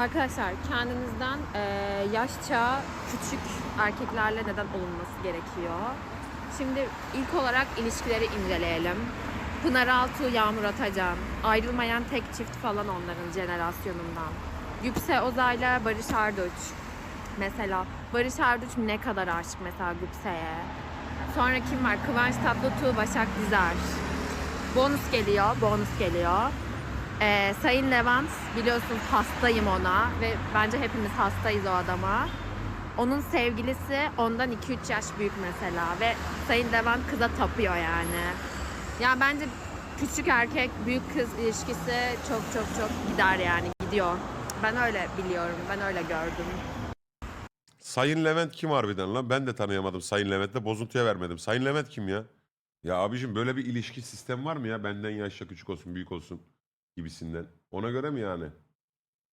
Arkadaşlar kendinizden eee, yaşça küçük erkeklerle neden olunması gerekiyor? Şimdi ilk olarak ilişkileri inceleyelim. Pınar Altuğ, Yağmur Atacan. Ayrılmayan tek çift falan onların jenerasyonundan. Güpse Ozay'la Barış Arduç. Mesela Barış Arduç ne kadar aşık mesela Güpse'ye. Sonra kim var? Kıvanç Tatlıtuğ, Başak Dizer. Bonus geliyor, bonus geliyor. Ee, Sayın Levent biliyorsunuz hastayım ona ve bence hepimiz hastayız o adama. Onun sevgilisi ondan 2-3 yaş büyük mesela ve Sayın Levent kıza tapıyor yani. Ya bence küçük erkek büyük kız ilişkisi çok çok çok gider yani gidiyor. Ben öyle biliyorum, ben öyle gördüm. Sayın Levent kim harbiden lan? Ben de tanıyamadım Sayın Levent'le. Bozuntuya vermedim. Sayın Levent kim ya? Ya abicim böyle bir ilişki sistemi var mı ya? Benden yaşça küçük olsun, büyük olsun gibisinden. Ona göre mi yani?